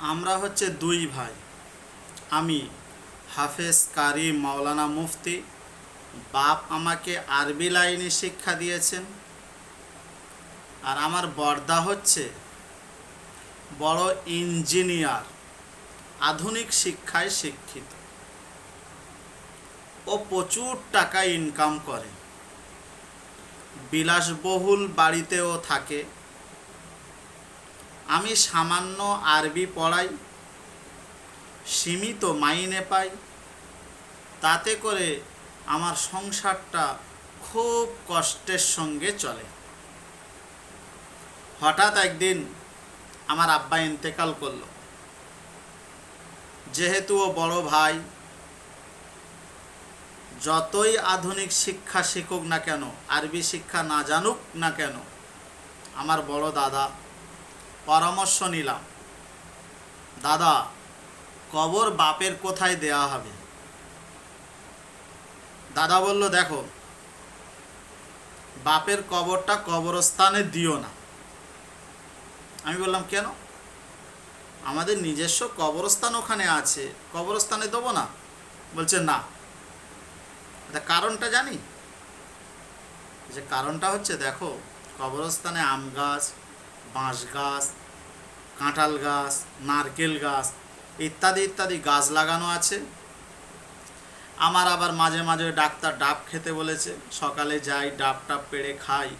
আমরা হচ্ছে দুই ভাই। আমি হাফেজ কারি মাওলানা মুফতি। বাপ আমাকে আরবি লাইনে শিক্ষা দিয়েছেন। আর আমার বর্দা হচ্ছে বড় ইঞ্জিনিয়ার, আধুনিক শিক্ষায় শিক্ষিত। ও প্রচুর টাকা ইনকাম করে। বিলাসবহুল বাড়িতেও থাকে। আমি সামান্য আরবি পড়াই, সীমিত মাইনে পাই, তাতে করে আমার সংসারটা খুব কষ্টের সঙ্গে চলে। হঠাৎ একদিন আমার আব্বা ইন্তেকাল করল। যেহেতু ও বড় ভাই, যতই আধুনিক শিক্ষা শিখুক না কেন, আরবি শিক্ষা না জানুক না কেন, আমার বড় দাদা পরামর্শ নিলাম। দাদা, কবর বাপের কোথায় দেয়া হবে? দাদা বলল, দেখো, বাপের কবরটা কবরস্থানে দিও না। আমি বললাম, কেন? আমাদের নিজস্ব কবরস্থান ওখানে আছে, কবরস্থানে দেবো না? বলছে, না। এটা কারণটা জানি? যে কারণটা হচ্ছে, দেখো, কবরস্থানে আম গাছ, বাঁশ গাছ কাঁঠাল গাছ, নারকেল গাছ, ইত্যাদি ইত্যাদি গাছ লাগানো আছে। আমার আবার মাঝে মাঝে ডাক্তার ডাব খেতে বলেছে, সকালে যাই, ডাব টাব পেড়ে খাই।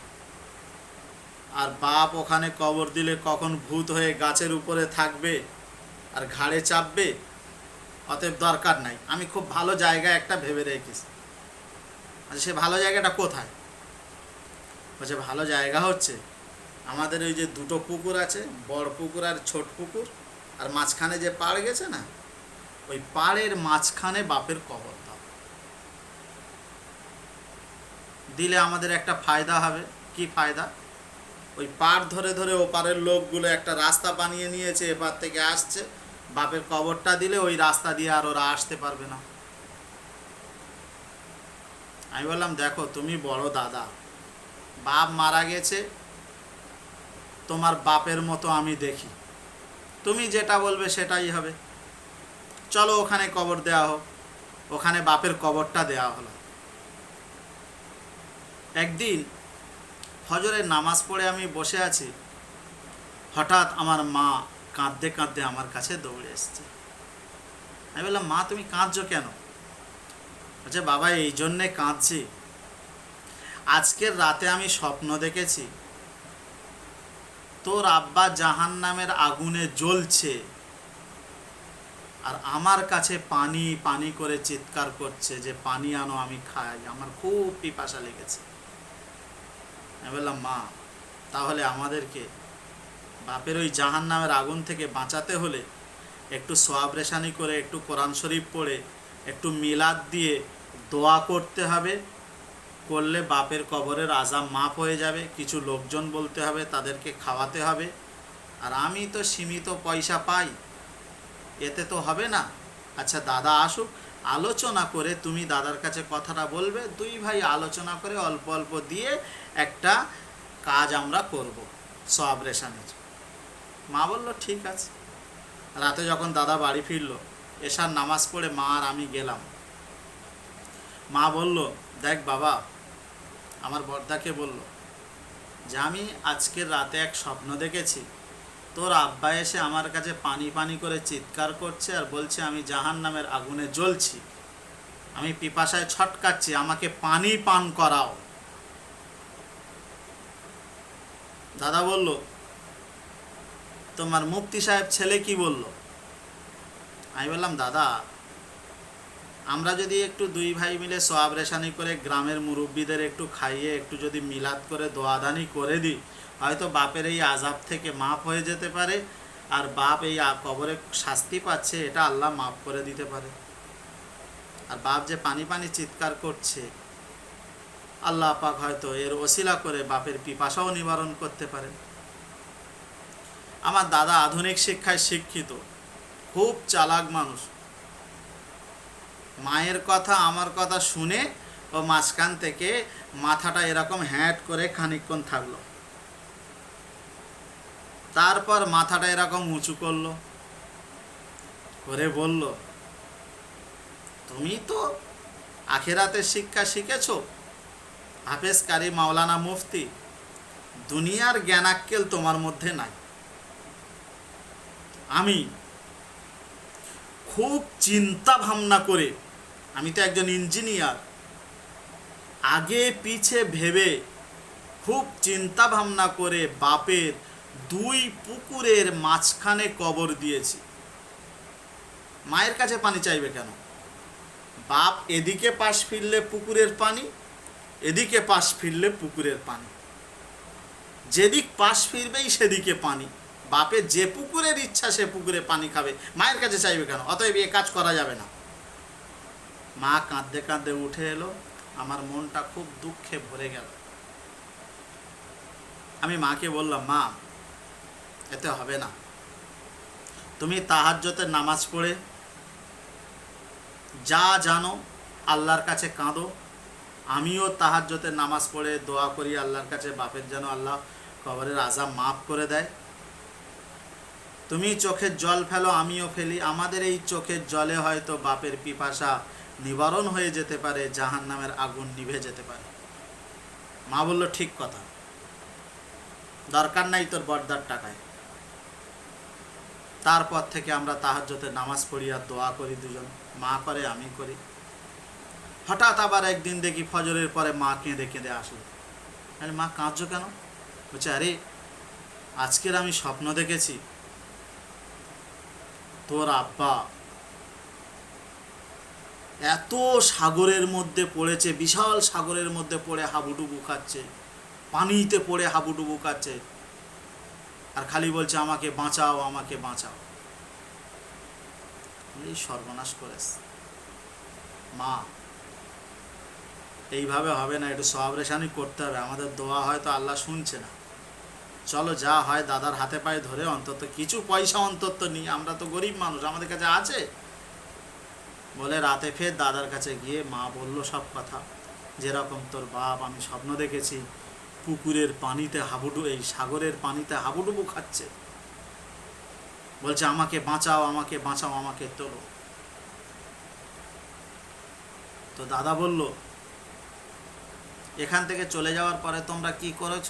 আর বাপ ওখানে কবর দিলে কখন ভূত হয়ে গাছের উপরে থাকবে আর ঘাড়ে চাপবে, অতএব দরকার নাই। আমি খুব ভালো জায়গা একটা ভেবে রেখেছি। আচ্ছা সে ভালো জায়গাটা কোথায়? বলছে, ভালো জায়গা হচ্ছে আমাদের ওই যে দুটো পুকুর আছে, বড় পুকুর আর ছোট পুকুর, আর মাঝখানে যে পাড় গেছে না, ওই পাড়ের মাঝখানে বাপের কবর দাও। দিলে আমাদের একটা ফায়দা হবে। কি ফায়দা? ওই পাড় ধরে ধরে ওপারের লোকগুলো একটা রাস্তা বানিয়ে নিয়েছে, এপার থেকে আসছে। বাপের কবরটা দিলে ওই রাস্তা দিয়ে আর ওরা আসতে পারবে না। আমি বললাম, দেখো, তুমি বড় দাদা। বাপ মারা গেছে তোমার বাপের মতো আমি দেখি। তুমি যেটা বলবে সেটাই হবে। চলো ওখানে কবর দেওয়া হোক। ওখানে বাপের কবরটা দেওয়া হলো। একদিন ফজরের নামাজ পড়ে আমি বসে আছি। হঠাৎ আমার মা কাঁদতে কাঁদতে আমার কাছে দৌড়ে এসছে। আমি বললাম, মা, তুমি কাঁদছো কেন? বলছে, বাবা, এই জন্যে কাঁদছি। আজকের রাতে আমি স্বপ্ন দেখেছি। তোর আব্বা জাহান নামের আগুনে জ্বলছে। আর আমার কাছে পানি পানি করে চিৎকার করছে যে, পানি আনো, আমি খাই। আমার খুব পিপাসা লেগেছে। আমি বললাম, মা, তাহলে আমাদেরকে বাপের ওই জাহান নামের আগুন থেকে বাঁচাতে হলে একটু সোয়াব রেশানি করে, একটু কোরআন শরীফ পড়ে, একটু মিলাদ দিয়ে দোয়া করতে হবে। করলে বাপের কবরের আজাব মাপ হয়ে যাবে, কিছু লোকজন বলতে হবে, তাদেরকে খাওয়াতে হবে। আর আমি তো সীমিত পয়সা পাই, এতে তো হবে না। আচ্ছা দাদা আসুক, আলোচনা করে তুমি দাদার কাছে কথাটা বলবে, দুই ভাই আলোচনা করে অল্প অল্প দিয়ে একটা কাজ আমরা করব, সব রেশানের। মা বলল, ঠিক আছে। রাতে যখন দাদা বাড়ি ফিরলো এসার নামাজ পড়ে মা আর আমি গেলাম। মা বলল, দেখ বাবা আমার বর্দাকে বলল, যে আমি আজকের রাতে এক স্বপ্ন দেখেছি। তোর আব্বা এসে আমার কাছে পানি পানি করে চিৎকার করছে আর বলছে, আমি জাহান নামের আগুনে জ্বলছি। আমি পিপাসায় ছটকাচ্ছি। আমাকে পানি পান করাও। দাদা বলল, তোমার মুফতি সাহেব ছেলে কি বলল? আমি বললাম, দাদা আমরা যদি একটু দুই ভাই মিলে সোয়াব রেশানি করে গ্রামের মুরব্বীদের একটু খাইয়ে, একটু যদি মিলাদ করে দোয়াদানি করে দিই, হয়তো বাপের এই আজাব থেকে মাফ হয়ে যেতে পারে আর বাপ এই কবরে শাস্তি পাচ্ছে, এটা আল্লাহ মাফ করে দিতে পারে। আর বাপ যে পানি পানি চিৎকার করছে, আল্লাহ পাক হয়তো এর ওসিলা করে বাপের পিপাসাও নিবারণ করতে পারে আমার দাদা আধুনিক শিক্ষায় শিক্ষিত, খুব চালাক মানুষ। মায়ের কথা, আমার কথা শুনে ও মাঝখান থেকে মাথাটা এরকম হ্যাট করে খানিকক্ষণ থাকল। তারপর মাথাটা এরকম উঁচু করল, করে বলল, তুমি তো আখেরাতের শিক্ষা শিখেছো হাফেজ কারি মাওলানা মুফতি, দুনিয়ার জ্ঞানাক্কেল তোমার মধ্যে নাই। আমি খুব চিন্তা ভাবনা করে আমি তো একজন ইঞ্জিনিয়ার। আগে পিছে ভেবে খুব চিন্তা ভাবনা করে বাপের দুই পুকুরের মাঝখানে কবর দিয়েছি। মায়ের কাছে পানি চাইবে কেন? বাপ এদিকে পাশ ফিরলে পুকুরের পানি, এদিকে পাশ ফিরলে পুকুরের পানি। যেদিক পাশ ফিরবেই সেদিকে পানি। বাপের যে পুকুরের ইচ্ছা সে পুকুরে পানি খাবে। মায়ের কাছে চাইবে কেন? অতএব এ কাজ করা যাবে না। মা কাঁদতে কাঁদতে উঠে এলো, আমার মনটা খুব দুঃখে ভরে গেল। আমি মাকে বললাম, মা, এতে হবে না। তুমি তাহাজ্জতের নামাজ পড়ে, যা জানো আল্লাহর কাছে কাঁদো। আমিও তাহাজ্জতের নামাজ পড়ে দোয়া করি আল্লাহর কাছে, বাপের যেন আল্লাহ কবরের আজাব মাফ করে দেয়। তুমি চোখের জল ফেলো, আমিও ফেলি। আমাদের এই চোখের জলে হয়তো বাপের পিপাসা নিবারণ হয়ে যেতে পারে জাহান নামের আগুন নিভে যেতে পারে। মা বলল, ঠিক কথা। দরকার নাই তোর বর্দার টাকায়। তারপর থেকে আমরা তাহাজ্জতে নামাজ পড়ি আর দোয়া করি দুজন। মা করে, আমি করি। হঠাৎ আবার একদিন দেখি ফজরের পরে মা কেঁদে কেঁদে আসলো। আরে, মা, কাঁদছো কেন? বলছে, আরে, আজকের আমি স্বপ্ন দেখেছি। তোর আব্বা এত সাগরের মধ্যে পড়েছে, বিশাল সাগরের মধ্যে পড়ে হাবুডুবু খাচ্ছে, পানিতে পড়ে হাবুডুবু খাচ্ছে। আর খালি বলছে, আমাকে বাঁচাও আমাকে বাঁচাও। এই সর্বনাশ করেস। মা, এইভাবে হবে না, একটু সবরেশানি করতে হবে। আমাদের দোয়া হয়তো আল্লাহ শুনছে না। চলো, যা হয় দাদার হাতে পায়ে ধরে অন্তত কিছু পয়সা অন্তত নিয়ে, আমরা তো গরিব মানুষ, আমাদের কাছে আছে? বলে রাতে ফের দাদার কাছে গিয়ে মা বলল, সব কথা। যেরকম তোর বাপ, আমি স্বপ্ন দেখেছি, পুকুরের পানিতে হাবুডু এই সাগরের পানিতে হাবুডুবু খাচ্ছে। বলছে, আমাকে বাঁচাও আমাকে বাঁচাও, আমাকে তোলো। তো দাদা বলল, এখান থেকে চলে যাওয়ার পরে তোমরা কি করেছ?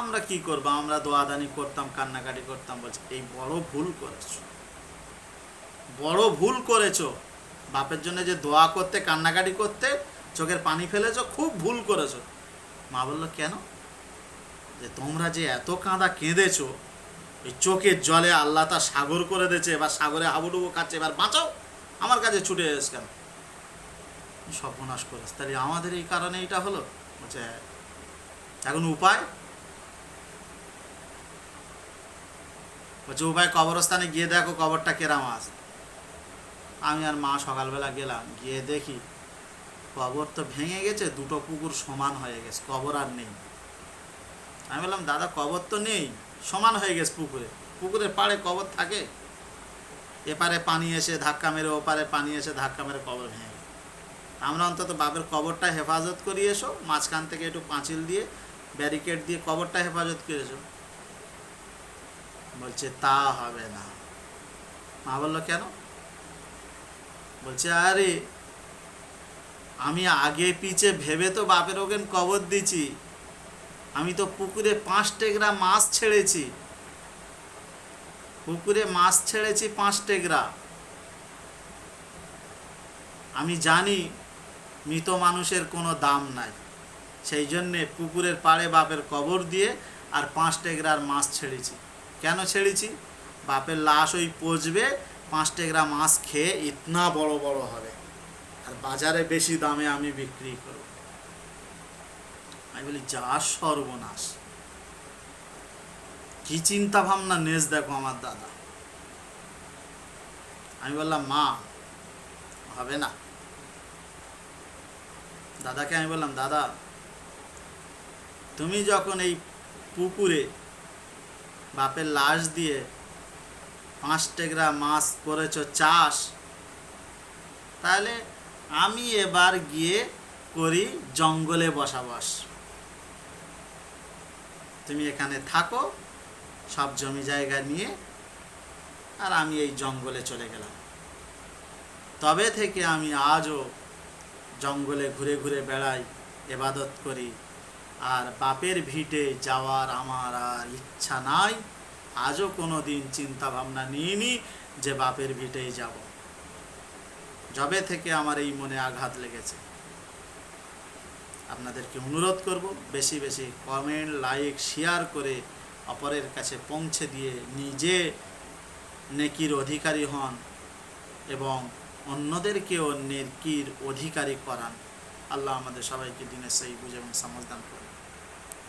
আমরা কি করব? আমরা দোয়াদানি করতাম, কান্নাকাটি করতাম। বলছে, এই বড় ভুল করেছ। বড় ভুল করেছ। বাপের জন্য যে দোয়া করতে, কান্নাকাটি করতে চোখের পানি ফেলেছো, খুব ভুল করেছ। মা বলল, কেন? যে তোমরা যে এত কাঁদা কেঁদেছো এই চোখের জলে আল্লাহ তা সাগর করে দিয়েছে, এবার সাগরে হাবুডুবু খাচ্ছে, এবার বাঁচাও, আমার কাছে ছুটে এসে কেন? সর্বনাশ করেছে। তাহলে আমাদের এই কারণে এটা হলো? বলছে। এখন উপায়? বলছে, উপায় কবরস্থানে গিয়ে দেখো কবরটা কেরাম আছে। আমি আর মা সকালবেলা গেলাম, গিয়ে দেখি কবর তো ভেঙে গেছে, দুটো পুকুর সমান হয়ে গেছে, কবর আর নেই। আমি বললাম, দাদা, কবর তো নেই, সমান হয়ে গেছে পুকুরে, পুকুরের পাড়ে কবর থাকে? এপারে পানি এসে ধাক্কা মেরে, ওপারে পানি এসে ধাক্কা মেরে কবর ভেঙে আমরা অন্তত বাপের কবরটা হেফাজত করি এসো, মাঝখান থেকে একটু পাঁচিল দিয়ে, ব্যারিকেড দিয়ে কবরটা হেফাজত করে এসো। বলছে, তা হবে না। মা বলল, কেন? বলছে, আরে, আমি আগে পিছে ভেবে তো বাপের ওখান কবর দিছি আমি তো পুকুরে পাঁচ টেকরা মাছ ছেড়েছি। পুকুরে মাছ ছেড়েছি পাঁচ টেকরা আমি জানি মৃত মানুষের কোনো দাম নাই। সেই জন্যে পুকুরের পাড়ে বাপের কবর দিয়ে আর পাঁচ টেকরার মাছ ছেড়েছি। কেন ছেড়েছি? বাপের লাশ ওই পচবে পাঁচ টেকরা মাছ খেয়ে ইতনা বড় বড় হবে। আর বাজারে বেশি দামে আমি বিক্রি করব। আমি বলি, যা সর্বনাশ। কি চিন্তা ভাবনা নেস দেখো আমার দাদা। আমি বললাম, মা, হবে না। দাদাকে আমি বললাম, দাদা, তুমি যখন এই পুকুরে বাপের লাশ দিয়ে পাঁচ টেকরা মাছ করেছ চাষ। তাহলে আমি এবার গিয়ে করি জঙ্গলে বসবাস। তুমি এখানে থাকো, সব জমি জায়গা নিয়ে, আর আমি এই জঙ্গলে চলে গেলাম। তবে থেকে আমি আজও জঙ্গলে ঘুরে ঘুরে বেড়াই, এবাদত করি। আর বাপের ভিটে যাওয়ার আমার আর ইচ্ছা নাই। আজও কোনো দিন চিন্তা ভাবনা নিইনি যে বাপের ভিটেই যাব। যবে থেকে আমার এই মনে আঘাত লেগেছে। আপনাদেরকে অনুরোধ করব, বেশি বেশি কমেন্ট, লাইক, শেয়ার করে অপরের কাছে পৌঁছে দিয়ে নিজে নেকির অধিকারী হন এবং অন্যদেরকেও নেকির অধিকারী করান। আল্লাহ আমাদের সবাইকে দিনের সেই বুঝে এবং সমাজদান করুন।